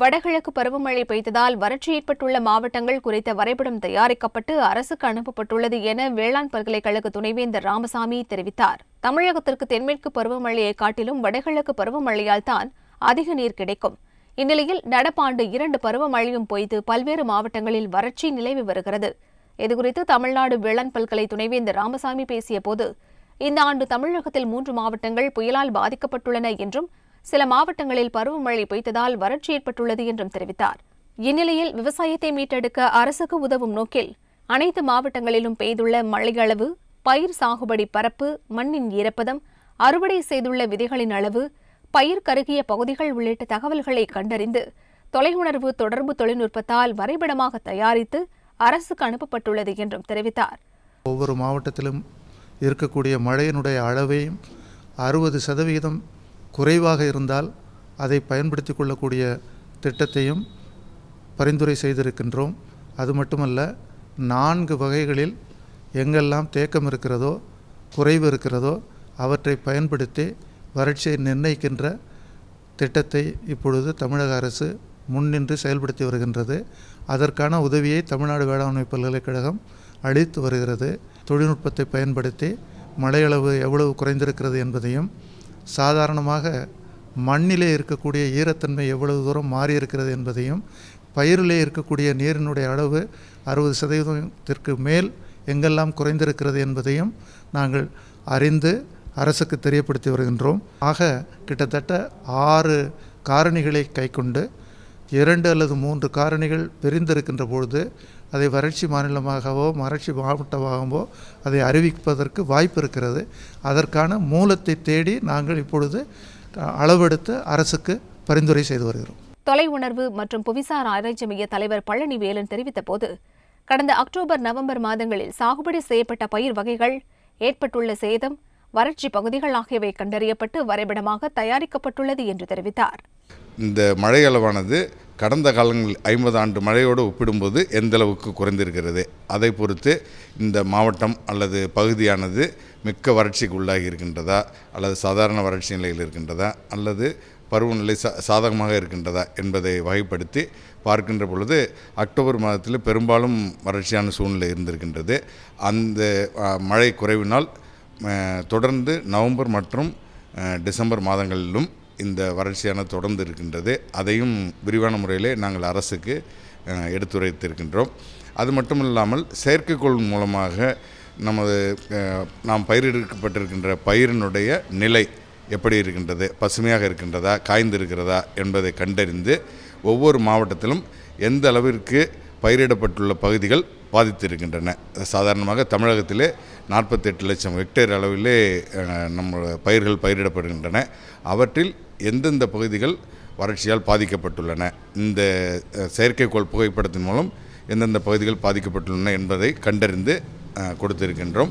வடகிழக்கு பருவமழை பெய்ததால் வறட்சி ஏற்பட்டுள்ள மாவட்டங்கள் குறித்த வரைபடம் தயாரிக்கப்பட்டு அரசுக்கு அனுப்பப்பட்டுள்ளது என வேளாண் பல்கலைக்கழக துணைவேந்தர் ராமசாமி தெரிவித்தார். தமிழகத்திற்கு தென்மேற்கு பருவமழையை காட்டிலும் வடகிழக்கு பருவமழையால் தான் அதிக நீர் கிடைக்கும். இந்நிலையில் நடப்பாண்டு இரண்டு பருவமழையும் பொய்த்து பல்வேறு மாவட்டங்களில் வறட்சி நிலவி வருகிறது. இதுகுறித்து தமிழ்நாடு வேளாண் பல்கலை துணைவேந்தர் ராமசாமி பேசியபோது இந்த ஆண்டு தமிழகத்தில் மூன்று மாவட்டங்கள் புயலால் பாதிக்கப்பட்டுள்ளன என்றும் சில மாவட்டங்களில் பருவமழை பெய்ததால் வறட்சி ஏற்பட்டுள்ளது என்றும் தெரிவித்தார். இந்நிலையில் விவசாயத்தை மீட்டெடுக்க அரசுக்கு உதவும் நோக்கில் அனைத்து மாவட்டங்களிலும் பெய்துள்ள மழை அளவு பயிர் சாகுபடி பரப்பு மண்ணின் ஈரப்பதம் அறுவடை செய்துள்ள விதைகளின் அளவு பயிர் கருகிய பகுதிகள் உள்ளிட்ட தகவல்களை கண்டறிந்து தொலையுணர்வு தொடர்பு தொழில்நுட்பத்தால் வரைபடமாக தயாரித்து அரசுக்கு அனுப்பப்பட்டுள்ளது என்றும் தெரிவித்தார். ஒவ்வொரு மாவட்டத்திலும் இருக்கக்கூடிய மழையினுடைய அளவையும் அறுபது சதவீதம் குறைவாக இருந்தால் அதை பயன்படுத்தி கொள்ளக்கூடிய திட்டத்தையும் பரிந்துரை செய்திருக்கின்றோம். அது மட்டுமல்ல நான்கு வகைகளில் எங்கெல்லாம் தேக்கம் இருக்கிறதோ குறைவு இருக்கிறதோ அவற்றை பயன்படுத்தி வறட்சியை நிர்ணயிக்கின்ற திட்டத்தை இப்பொழுது தமிழக அரசு முன்னின்று செயல்படுத்தி வருகின்றது. அதற்கான உதவியை தமிழ்நாடு வேளாண்மை பல்கலைக்கழகம் அளித்து வருகிறது. தொழில்நுட்பத்தை பயன்படுத்தி மழையளவு எவ்வளவு குறைந்திருக்கிறது என்பதையும் சாதாரணமாக மண்ணிலே இருக்கக்கூடிய ஈரத்தன்மை எவ்வளவு தூரம் மாறி இருக்கிறது என்பதையும் பயிரிலே இருக்கக்கூடிய நீரினுடைய அளவு அறுபது சதவீதத்திற்கு மேல் எங்கெல்லாம் குறைந்திருக்கிறது என்பதையும் நாங்கள் அறிந்து அரசுக்கு தெரியப்படுத்தி வருகின்றோம். ஆக கிட்டத்தட்ட ஆறு காரணிகளை கைக்கொண்டு இரண்டு அல்லது மூன்று காரணிகள் பிரிந்திருக்கின்ற பொழுது அதை வறட்சி மாநிலமாகவோ வறட்சி மாவட்டமாகவோ அதை அறிவிப்பதற்கு வாய்ப்பு இருக்கிறது. அதற்கான மூலத்தை தேடி நாங்கள் இப்பொழுது அளவெடுத்து அரசுக்கு பரிந்துரை செய்து வருகிறோம். தொலை உணர்வு மற்றும் புவிசார் ஆராய்ச்சி மைய தலைவர் பழனிவேலன் தெரிவித்தபோது கடந்த அக்டோபர் நவம்பர் மாதங்களில் சாகுபடி செய்யப்பட்ட பயிர் வகைகள் ஏற்பட்டுள்ள சேதம் வறட்சி பகுதிகள் ஆகியவை கண்டறியப்பட்டு வரைபடமாக தயாரிக்கப்பட்டுள்ளது என்று தெரிவித்தார். இந்த மழை அளவானது கடந்த காலங்களில் ஐம்பது ஆண்டு மழையோடு ஒப்பிடும்போது எந்தளவுக்கு குறைந்திருக்கிறது. அதை பொறுத்து இந்த மாவட்டம் அல்லது பகுதியானது மிக்க வறட்சிக்கு உள்ளாகி இருக்கின்றதா? அல்லது சாதாரண வறட்சி நிலையில் இருக்கின்றதா? அல்லது பருவநிலை சா சாதகமாக இருக்கின்றதா? என்பதை வகைப்படுத்தி பார்க்கின்ற பொழுது அக்டோபர் மாதத்தில் பெரும்பாலும் வறட்சியான சூழ்நிலை இருந்திருக்கின்றது. அந்த மழை குறைவினால் தொடர்ந்து நவம்பர் மற்றும் டிசம்பர் மாதங்களிலும் இந்த வறட்சியான தொடர்ந்து இருக்கின்றது. அதையும் விரிவான முறையிலே நாங்கள் அரசுக்கு எடுத்துரைத்திருக்கின்றோம். அது மட்டும் இல்லாமல் செயற்கைக்கோள் மூலமாக நமது நாம் பயிரிடப்பட்டிருக்கின்ற பயிரினுடைய நிலை எப்படி இருக்கின்றது பசுமையாக இருக்கின்றதா காய்ந்து இருக்கிறதா என்பதை கண்டறிந்து ஒவ்வொரு மாவட்டத்திலும் எந்த அளவிற்கு பயிரிடப்பட்டுள்ள பகுதிகள் பாதித்திருக்கின்றன. சாதாரணமாக தமிழகத்திலே நாற்பத்தெட்டு லட்சம் ஹெக்டேர் அளவிலே நம்ம பயிர்கள் பயிரிடப்படுகின்றன. அவற்றில் எந்தெந்த பகுதிகள் வறட்சியால் பாதிக்கப்பட்டுள்ளன இந்த செயற்கைக்கோள் புகைப்படத்தின் மூலம் எந்தெந்த பகுதிகள் பாதிக்கப்பட்டுள்ளன என்பதை கண்டறிந்து கொடுத்திருக்கின்றோம்.